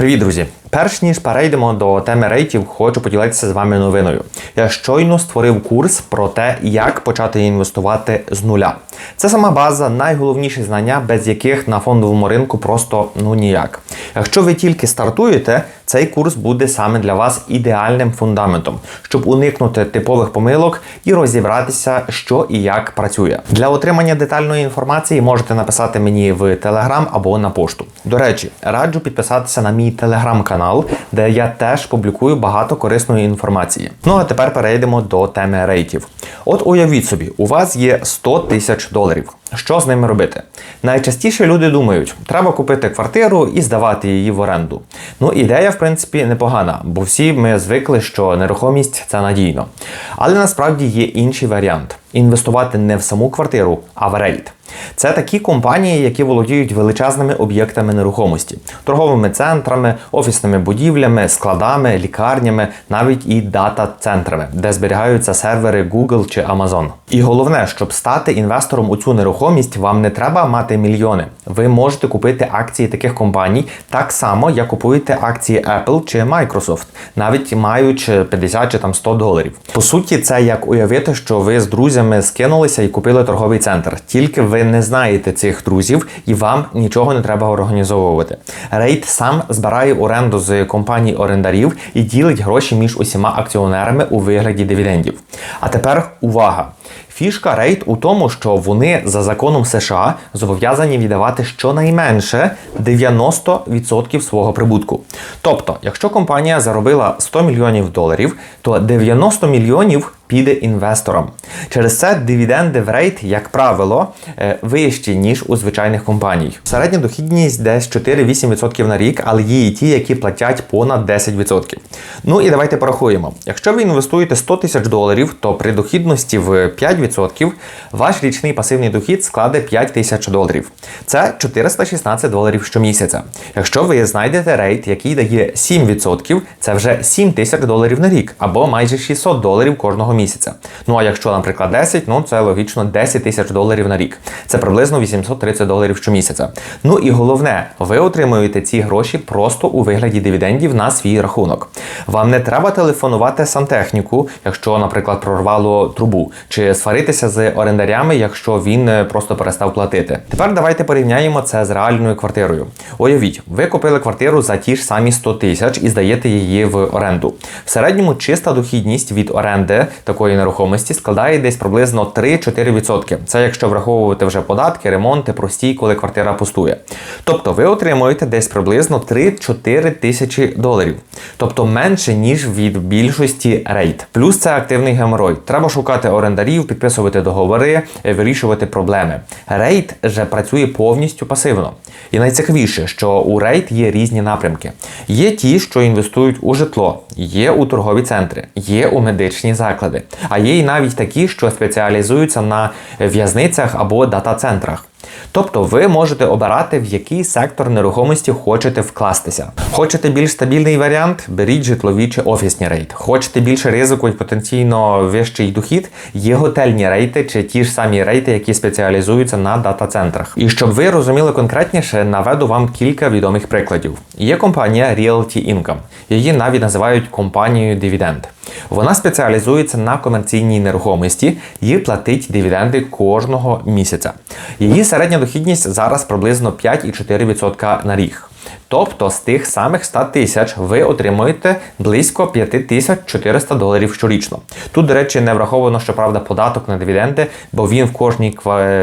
Привіт, друзі! Перш ніж перейдемо до теми рейтів, хочу поділитися з вами новиною. Я щойно створив курс про те, як почати інвестувати з нуля. Це сама база, найголовніші знання, без яких на фондовому ринку просто ну ніяк. Якщо ви тільки стартуєте, цей курс буде саме для вас ідеальним фундаментом, щоб уникнути типових помилок і розібратися, що і як працює. Для отримання детальної інформації можете написати мені в Telegram або на пошту. До речі, раджу підписатися на мій телеграм-канал, де я теж публікую багато корисної інформації. Ну а тепер перейдемо до теми рейтів. От уявіть собі, у вас є 100 тисяч доларів. Що з ними робити? Найчастіше люди думають, треба купити квартиру і здавати її в оренду. Ну, ідея, в принципі, непогана, бо всі ми звикли, що нерухомість це надійно. Але насправді є інший варіант інвестувати не в саму квартиру, а в рейд. Це такі компанії, які володіють величезними об'єктами нерухомості, торговими центрами, офісними будівлями, складами, лікарнями, навіть і дата-центрами, де зберігаються сервери Google чи Amazon. І головне, щоб стати інвестором у цю нерухомість, вам не треба мати мільйони. Ви можете купити акції таких компаній так само, як купуєте акції Apple чи Microsoft, навіть маючи 50 чи там 100 доларів. По суті, це як уявити, що ви з друзями скинулися і купили торговий центр. Тільки ви не знаєте цих друзів і вам нічого не треба організовувати. Рейд сам збирає оренду з компаній орендарів і ділить гроші між усіма акціонерами у вигляді дивідендів. А тепер увага! Фішка рейд у тому, що вони за законом США зобов'язані віддавати щонайменше 90% свого прибутку. Тобто, якщо компанія заробила 100 мільйонів доларів, то 90 мільйонів піде інвесторам. Через це дивіденди в рейд, як правило, е, вищі, ніж у звичайних компаній. Середня дохідність десь 4-8% на рік, але є і ті, які платять понад 10%. Ну і давайте порахуємо. Якщо ви інвестуєте 100 тисяч доларів, то при дохідності в 5% ваш річний пасивний дохід складе 5 тисяч доларів. Це 416 доларів щомісяця. Якщо ви знайдете рейд, який дає 7%, це вже 7 тисяч доларів на рік або майже 600 доларів кожного місяця. Ну а якщо, наприклад, 10, ну це логічно 10 тисяч доларів на рік. Це приблизно 830 доларів щомісяця. Ну і головне, ви отримуєте ці гроші просто у вигляді дивідендів на свій рахунок. Вам не треба телефонувати сантехніку, якщо, наприклад, прорвало трубу, чи сваритися з орендарями, якщо він е, просто перестав платити. Тепер давайте порівняємо це з реальною квартирою. Уявіть, ви купили квартиру за ті ж самі 100 тисяч і здаєте її в оренду. В середньому чиста дохідність від оренди такої нерухомості складає десь приблизно 3-4%. Це якщо враховувати вже податки, ремонти, простій, коли квартира пустує. Тобто ви отримуєте десь приблизно 3-4 тисячі доларів. Тобто менше, ніж від більшості рейд. Плюс це активний геморой. Треба шукати орендарів, підписувати договори, е, вирішувати проблеми. Рейд же працює повністю пасивно. І найцікавіше, що у рейд є різні напрямки. Є ті, що інвестують у житло, є у торгові центри, є у медичні заклади, а є й навіть такі, що спеціалізуються на в'язницях або дата-центрах. Тобто ви можете обирати, в який сектор нерухомості хочете вкластися. Хочете більш стабільний варіант? Беріть житлові чи офісні рейти. Хочете більше ризику і потенційно вищий дохід? Є готельні рейти чи ті ж самі рейти, які спеціалізуються на дата-центрах. І щоб ви розуміли конкретніше, наведу вам кілька відомих прикладів. Є компанія Realty Income. Її навіть називають компанією Dividend. Вона спеціалізується на комерційній нерухомості і платить дивіденди кожного місяця. Її середня дохідність зараз приблизно 5,4% на рік. Тобто з тих самих 100 тисяч ви отримуєте близько 5400 доларів щорічно. Тут, до речі, не враховано, щоправда, податок на дивіденди, бо він в кожній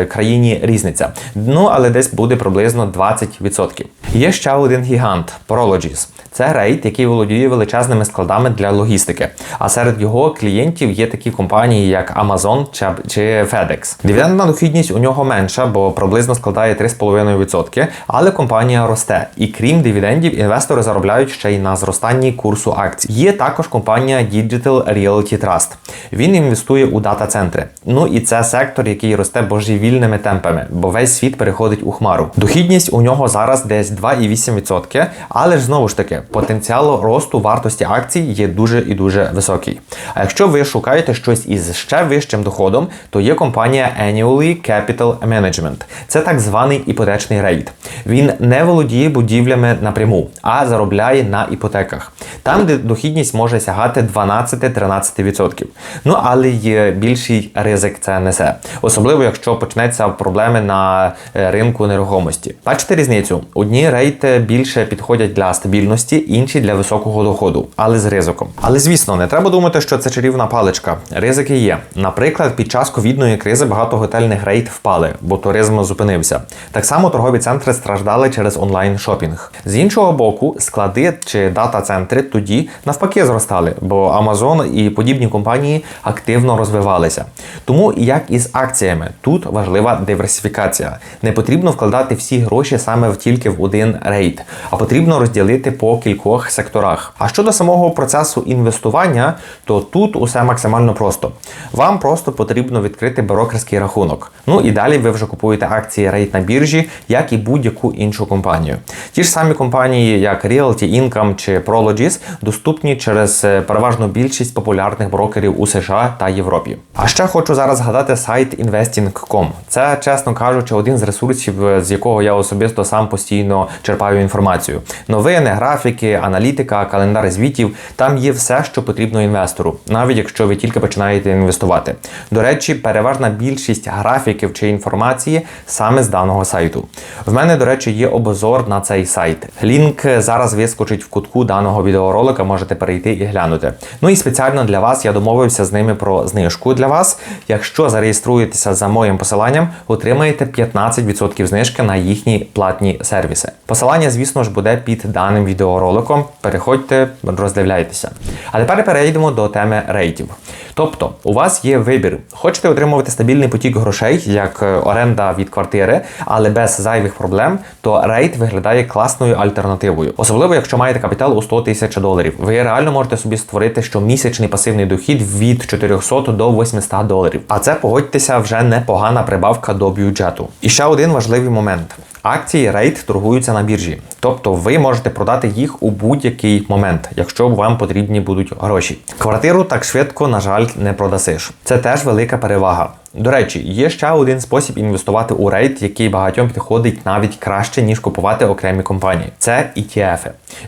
країні різниця. Ну, але десь буде приблизно 20%. Є ще один гігант Prologis. Це рейд, який володіє величезними складами для логістики. А серед його клієнтів є такі компанії, як Amazon чи FedEx. Дивідендна дохідність у нього менша, бо приблизно складає 3,5%, але компанія росте. І крім дивідендів, інвестори заробляють ще й на зростанні курсу акцій. Є також компанія Digital Realty Trust. Він інвестує у дата-центри. Ну і це сектор, який росте божевільними темпами, бо весь світ переходить у хмару. Дохідність у нього зараз десь 2,8%, але ж знову ж таки потенціал росту вартості акцій є дуже і дуже високий. А якщо ви шукаєте щось із ще вищим доходом, то є компанія Annually Capital Management. Це так званий іпотечний рейд. Він не володіє будівлею будівлями напряму, а заробляє на іпотеках. Там, де дохідність може сягати 12-13%. Ну але й більший ризик це несе, особливо якщо почнеться проблеми на е, ринку нерухомості. Бачите різницю? Одні рейти більше підходять для стабільності, інші для високого доходу, але з ризиком. Але звісно, не треба думати, що це чарівна паличка. Ризики є. Наприклад, під час ковідної кризи багато готельних рейд впали, бо туризм зупинився. Так само торгові центри страждали через онлайн шопінг. З іншого боку, склади чи дата-центри тоді навпаки зростали, бо Amazon і подібні компанії активно розвивалися. Тому як і з акціями, тут важлива диверсифікація. Не потрібно вкладати всі гроші саме в тільки в один рейд, а потрібно розділити по кількох секторах. А щодо самого процесу інвестування, то тут усе максимально просто. Вам просто потрібно відкрити брокерський рахунок. Ну і далі ви вже купуєте акції рейд на біржі, як і будь-яку іншу компанію. Ті ж самі компанії, як Realty Income чи Prologis, доступні через е, переважну більшість популярних брокерів у США та Європі. А ще хочу зараз згадати сайт investing.com. Це, чесно кажучи, один з ресурсів, е, з якого я особисто сам постійно черпаю інформацію. Новини, графіки, аналітика, календар звітів. Там є все, що потрібно інвестору, навіть якщо ви тільки починаєте інвестувати. До речі, переважна більшість графіків чи інформації саме з даного сайту. В мене, до речі, є обзор на цей сайт. Лінк зараз вискочить в кутку даного відеоролика, можете перейти і глянути. Ну і спеціально для вас я домовився з ними про знижку для вас. Якщо зареєструєтеся за моїм посиланням, отримаєте 15% знижки на їхні платні сервіси. Посилання, звісно ж, буде під даним відеороликом. Переходьте, роздивляйтеся. А тепер перейдемо до теми рейтів. Тобто, у вас є вибір. Хочете отримувати стабільний потік грошей, як е, оренда від квартири, але без зайвих проблем, то рейд виглядає класною альтернативою. Особливо, якщо маєте капітал у 100 тисяч доларів. Ви реально можете собі створити щомісячний пасивний дохід від 400 до 800 доларів. А це погодьтеся вже непогана прибавка до бюджету. І ще один важливий момент. Акції рейд торгуються на біржі, тобто ви можете продати їх у будь-який момент, якщо вам потрібні будуть гроші. Квартиру так швидко, на жаль, не продасиш. Це теж велика перевага. До речі, є ще один спосіб інвестувати у рейд, який багатьом підходить навіть краще, ніж купувати окремі компанії. Це ETF.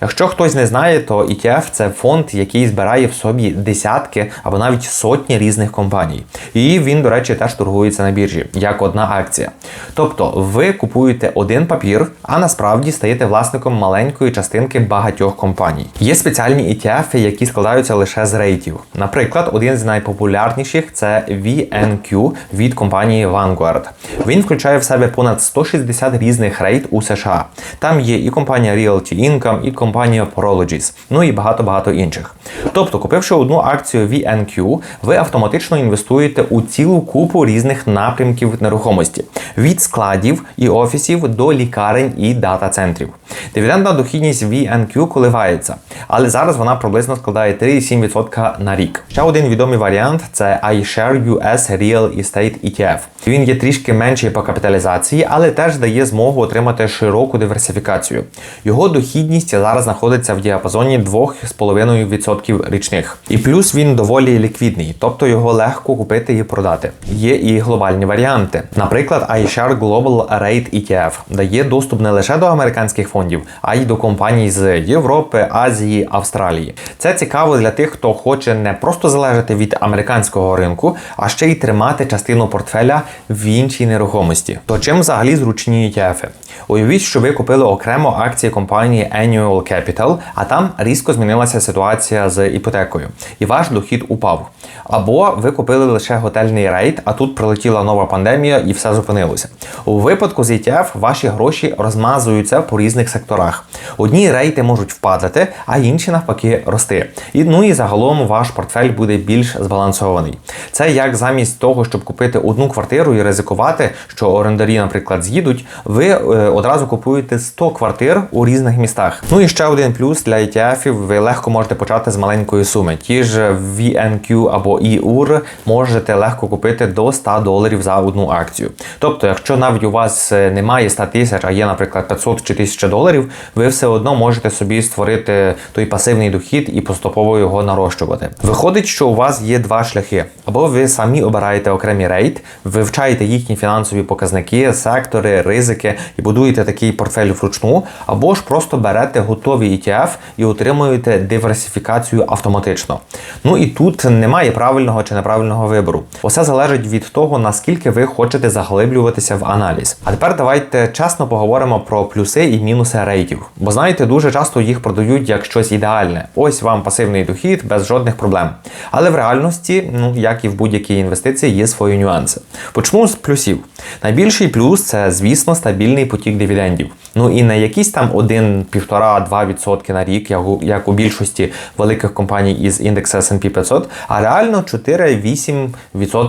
Якщо хтось не знає, то ETF – це фонд, який збирає в собі десятки або навіть сотні різних компаній. І він, до речі, теж торгується на біржі, як одна акція. Тобто ви купуєте один папір, а насправді стаєте власником маленької частинки багатьох компаній. Є спеціальні ETF, які складаються лише з рейтів. Наприклад, один з найпопулярніших це VNQ від компанії Vanguard. Він включає в себе понад 160 різних рейд у США. Там є і компанія Realty Income, і компанія Prologis, ну і багато-багато інших. Тобто, купивши одну акцію VNQ, ви автоматично інвестуєте у цілу купу різних напрямків нерухомості від складів і офісів до лікарень і дата-центрів. Дивідендна дохідність VNQ коливається, але зараз вона приблизно складає 3,7% на рік. Ще один відомий варіант це iShare US Real Estate ETF. Він є трішки менший по капіталізації, але теж дає змогу отримати широку диверсифікацію. Його дохідність зараз знаходиться в діапазоні 2,5% річних. І плюс він доволі ліквідний, тобто його легко купити і продати. Є і глобальні варіанти. Наприклад, iShare Global Rate ETF дає доступ не лише до американських фондів, а й до компаній з Європи, Азії, Австралії. Це цікаво для тих, хто хоче не просто залежати від американського ринку, а ще й тримати частину портфеля в іншій нерухомості. То чим взагалі зручні ETF? Уявіть, що ви купили окремо акції компанії Annual Capital, а там різко змінилася ситуація з іпотекою, і ваш дохід упав. Або ви купили лише готельний рейд, а тут прилетіла нова пандемія і все зупинилося. У випадку з ETF ваші гроші розмазуються по різних секторах. Одні рейти можуть впадати, а інші навпаки рости. І ну і загалом ваш портфель буде більш збалансований. Це як замість того, щоб купити одну квартиру і ризикувати, що орендарі, наприклад, з'їдуть, ви е, одразу купуєте 100 квартир у різних містах. Ну і ще один плюс для ETF, ви легко можете почати з маленької суми. Ті ж VNQ або EUR можете легко купити до 100 доларів за одну акцію. Тобто, якщо навіть у вас е, немає 100 тисяч, а є, наприклад, 500 чи 1000 доларів, ви все одно можете собі створити той пасивний дохід і поступово його нарощувати. Виходить, що у вас є два шляхи: або ви самі обираєте окремі рейд, вивчаєте їхні фінансові показники, сектори, ризики і будуєте такий портфель вручну, або ж просто берете готові ETF і отримуєте диверсифікацію автоматично. Ну і тут немає правильного чи неправильного вибору. Усе залежить від того, наскільки ви хочете заглиблюватися в аналіз. А тепер давайте чесно поговоримо про плюси і мінуси рейтів. Бо знаєте, дуже часто їх продають як щось ідеальне. Ось вам пасивний дохід без жодних проблем. Але в реальності, ну як і в будь-якій інвестиції, є свої нюанси. Почну з плюсів. Найбільший плюс це, звісно, стабільний потік дивідендів. Ну і не якісь там 1,5-2% на рік, як у більшості великих компаній із індексу S&P 500, а реально 4-8%,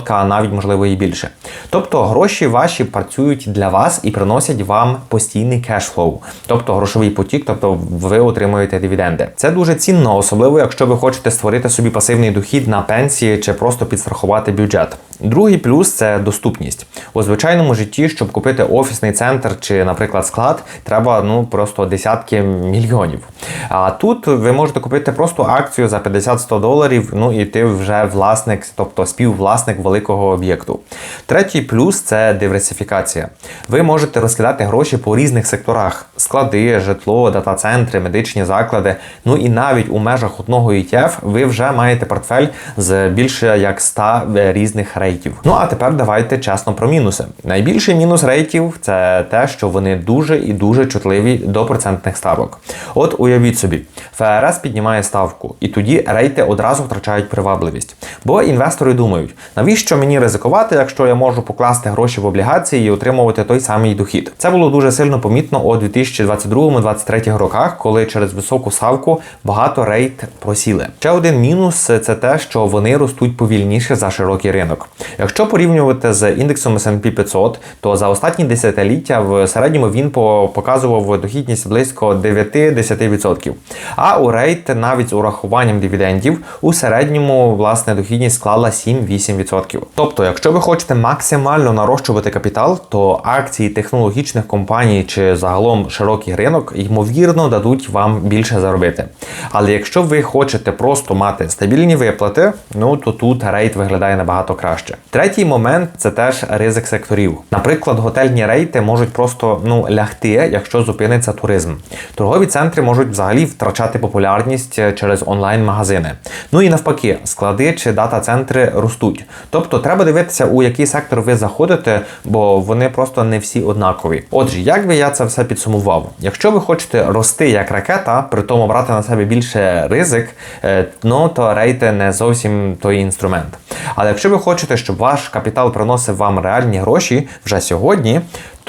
а навіть можливо і більше. Тобто гроші ваші працюють для вас і приносять вам постійний кешфлоу, тобто грошовий потік, тобто ви отримуєте дивіденди. Це дуже цінно, особливо якщо ви хочете створити собі пасивний дохід на пенсії чи просто підстрахувати бюджет. Другий плюс це доступність. У звичайному житті, щоб купити офісний центр чи, наприклад, склад, треба ну просто десятки мільйонів. А тут ви можете купити просто акцію за 50-100 доларів, ну і ти вже власник, тобто співвласник великого об'єкту. Третій плюс це диверсифікація. Ви можете розкидати гроші по різних секторах: склади, житло, дата-центри, медичні заклади. Ну і навіть у межах одного ETF ви вже маєте портфель з більше як 100 різних рейтів. Ну а тепер давайте чесно про мінуси. Найбільший мінус рейтів це те, що вони дуже і дуже чутливі до процентних ставок. От уявіть собі, ФРС піднімає ставку, і тоді рейти одразу втрачають привабливість. Бо інвестори думають, навіщо мені ризикувати, якщо я можу покласти гроші в облігації і отримувати той самий дохід. Це було дуже сильно помітно у 2022-2023 роках, коли через високу ставку багато рейт просіли. Ще один мінус це те, що вони ростуть повільніше за широкий ринок. Якщо порівнювати з індексом S&P 500, то за останні десятиліття в середньому він показував дохідність близько 9-10%. А у рейт навіть з урахуванням дивідендів у середньому власне дохідність склала 7-8%. Тобто, якщо ви хочете максимально нарощувати капітал, то акції технологічних компаній чи загалом широкий ринок ймовірно дадуть вам більше заробити. Але якщо ви хочете просто мати стабільні виплати, ну то тут рейт виглядає набагато краще. Третій момент це теж ризик секторів. Наприклад, готельні рейти можуть просто ну лягти, якщо зупиниться туризм. Торгові центри можуть взагалі втрачати популярність через онлайн-магазини. Ну і навпаки, склади чи дата-центри ростуть. Тобто треба дивитися, у який сектор ви заходите, бо вони просто не всі однакові. Отже, як би я це все підсумував? Якщо ви хочете рости як ракета, при тому брати на себе більше ризик, е, ну то рейти не зовсім той інструмент. Але якщо ви хочете, щоб ваш капітал приносив вам реальні гроші вже сьогодні,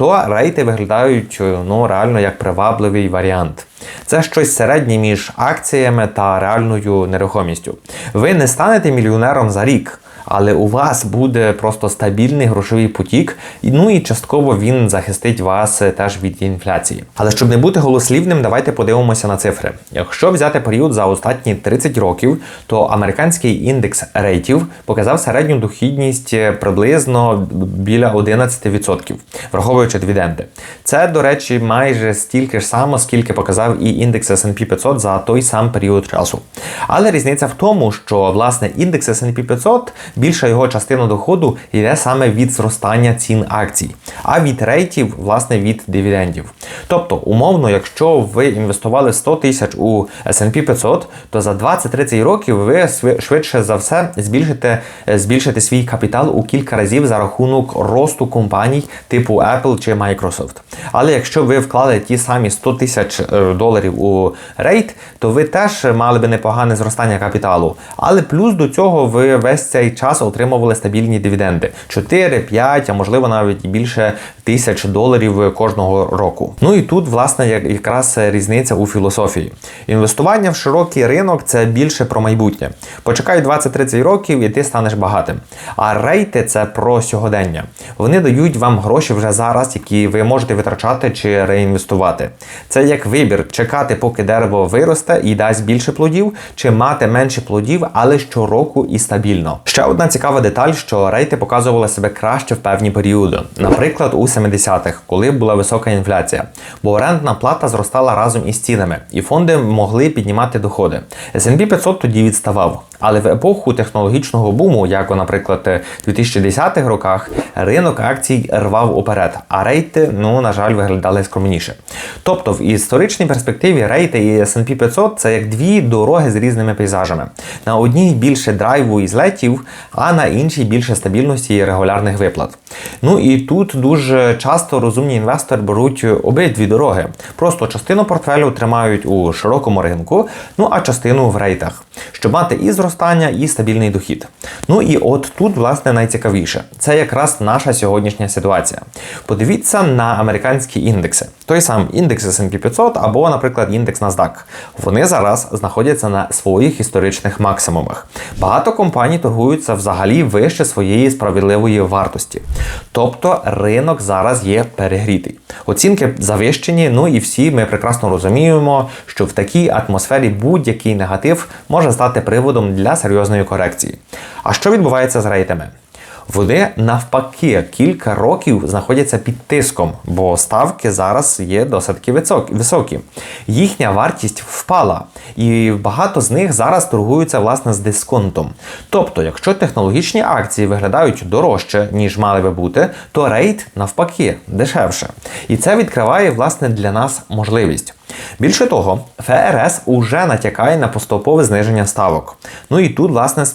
то рейти виглядають ну реально як привабливий варіант. Це щось середнє між акціями та реальною нерухомістю. Ви не станете мільйонером за рік але у вас буде просто стабільний грошовий потік, ну і частково він захистить вас е, теж від інфляції. Але щоб не бути голослівним, давайте подивимося на цифри. Якщо взяти період за останні 30 років, то американський індекс рейтів показав середню дохідність е, приблизно біля 11%, враховуючи дивіденди. Це, до речі, майже стільки ж само, скільки показав і індекс S&P 500 за той сам період часу. Але різниця в тому, що власне індекс S&P 500 більша його частина доходу йде саме від зростання цін акцій, а від рейтів, власне, від дивідендів. Тобто, умовно, якщо ви інвестували 100 тисяч у S&P 500, то за 20-30 років ви швидше за все збільшите, збільшите свій капітал у кілька разів за рахунок росту компаній типу Apple чи Microsoft. Але якщо ви вклали ті самі 100 тисяч е, доларів у рейт, то ви теж мали би непогане зростання капіталу. Але плюс до цього ви весь цей час отримували стабільні дивіденди 4, 5, а можливо навіть більше тисяч доларів кожного року. Ну і тут, власне, якраз різниця у філософії. Інвестування в широкий ринок це більше про майбутнє. Почекай 20-30 років і ти станеш багатим. А рейти це про сьогодення. Вони дають вам гроші вже зараз, які ви можете витрачати чи реінвестувати. Це як вибір: чекати, поки дерево виросте і дасть більше плодів, чи мати менше плодів, але щороку і стабільно. Ще одна цікава деталь, що рейти показували себе краще в певні періоди. Наприклад, у 70-х, коли була висока інфляція, бо орендна плата зростала разом із цінами, і фонди могли піднімати доходи. S&P 500 тоді відставав. Але в епоху технологічного буму, як наприклад, 2010-х роках, ринок акцій рвав уперед, а рейти, ну на жаль, виглядали скромніше. Тобто, в історичній перспективі рейти і S&P 500 – це як дві дороги з різними пейзажами. На одній більше драйву і злетів, а на іншій більше стабільності і регулярних виплат. Ну і тут дуже часто розумні інвестори беруть обидві дороги. Просто частину портфелю тримають у широкому ринку, ну а частину в рейтах, щоб мати і зростання, і стабільний дохід. Ну і от тут, власне, найцікавіше. Це якраз наша сьогоднішня ситуація. Подивіться на американські індекси. Той сам індекс S&P 500 або, наприклад, індекс NASDAQ. Вони зараз знаходяться на своїх історичних максимумах. Багато компаній торгуються взагалі вище своєї справедливої вартості. Тобто ринок зараз є перегрітий. Оцінки завищені, ну і всі ми прекрасно розуміємо, що в такій атмосфері будь-який негатив може стати приводом для серйозної корекції. А що відбувається з рейтами? Вони навпаки кілька років знаходяться під тиском, бо ставки зараз є досить високі. Їхня вартість впала, і багато з них зараз торгуються власне з дисконтом. Тобто, якщо технологічні акції виглядають дорожче, ніж мали би бути, то рейт навпаки дешевше. І це відкриває власне для нас можливість. Більше того, ФРС уже натякає на поступове зниження ставок. Ну і тут, власне,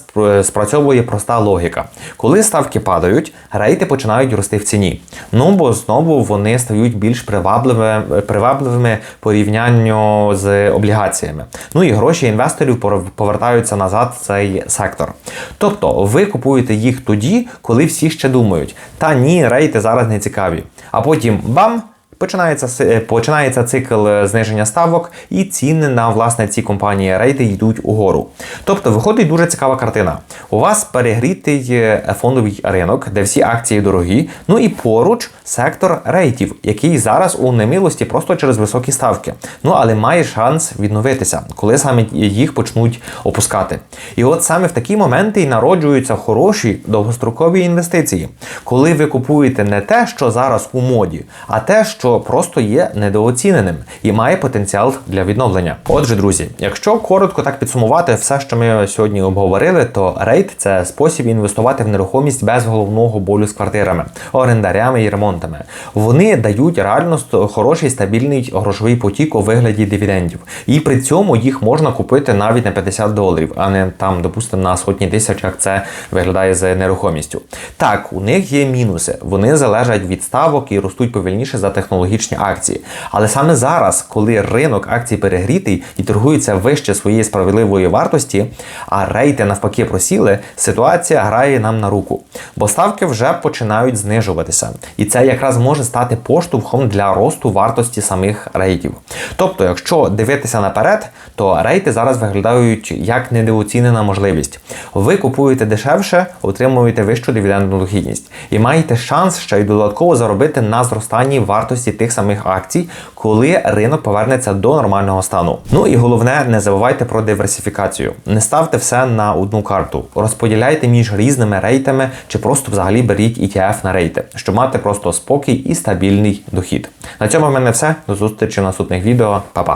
спрацьовує проста логіка. Коли ставки падають, рейти починають рости в ціні. Ну бо знову вони стають більш привабливими, привабливими порівнянню з облігаціями. Ну і гроші інвесторів повертаються назад в цей сектор. Тобто ви купуєте їх тоді, коли всі ще думають, та ні, рейти зараз не цікаві. А потім бам! Починається е, починається цикл е, зниження ставок, і ціни на власне ці компанії рейти йдуть угору. Тобто виходить дуже цікава картина. У вас перегрітий е, фондовий ринок, де всі акції дорогі. Ну і поруч сектор рейтів, який зараз у немилості просто через високі ставки. Ну але має шанс відновитися, коли саме їх почнуть опускати. І от саме в такі моменти і народжуються хороші довгострокові інвестиції, коли ви купуєте не те, що зараз у моді, а те, що що просто є недооціненим і має потенціал для відновлення. Отже, друзі, якщо коротко так підсумувати все, що ми сьогодні обговорили, то рейд це спосіб інвестувати в нерухомість без головного болю з квартирами, орендарями і ремонтами. Вони дають реально хороший стабільний грошовий потік у вигляді дивідендів, і при цьому їх можна купити навіть на 50 доларів, а не там, допустимо, на сотні тисяч, як це виглядає з нерухомістю. Так, у них є мінуси. Вони залежать від ставок і ростуть повільніше за технологією технологічні акції. Але саме зараз, коли ринок акцій перегрітий і торгується вище своєї справедливої вартості, а рейти навпаки просіли, ситуація грає нам на руку, бо ставки вже починають знижуватися. І це якраз може стати поштовхом для росту вартості самих рейтів. Тобто, якщо дивитися наперед, то рейти зараз виглядають як недооцінена можливість. Ви купуєте дешевше, отримуєте вищу дивідендну дохідність і маєте шанс ще й додатково заробити на зростанні вартості вартості тих самих акцій, коли ринок повернеться до нормального стану. Ну і головне, не забувайте про диверсифікацію. Не ставте все на одну карту, розподіляйте між різними рейтами чи просто взагалі беріть ETF на рейти, щоб мати просто спокій і стабільний дохід. На цьому в мене все. До зустрічі в наступних відео. Па-па!